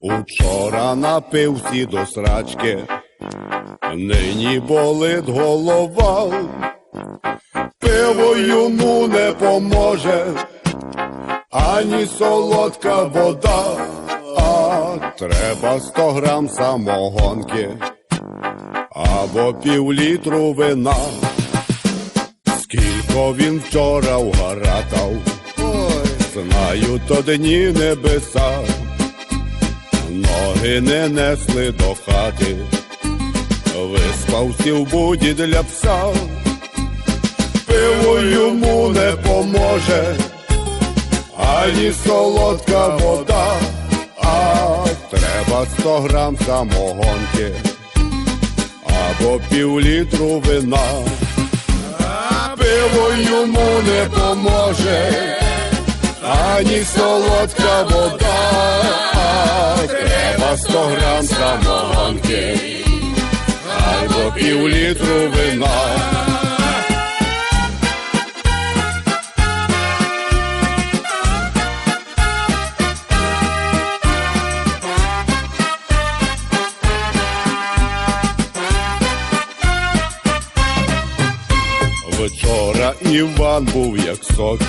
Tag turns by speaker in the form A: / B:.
A: Учора напився до срачки, нині болить голова, пиво йому не поможе, ані солодка вода, а треба сто грам самогонки. Або півлітру вина. Скілько він вчора вгаратав, знаю, то дні небеса, ноги не несли до хати, виспався в буді для пса, пиво йому не поможе, ані солодка вода, а треба сто грам самогонки. Або півлітру вина. Пиво йому не поможе, ані солодка вода, Сто грам самогонки або пів літру вина. Вчора Іван був як сокіл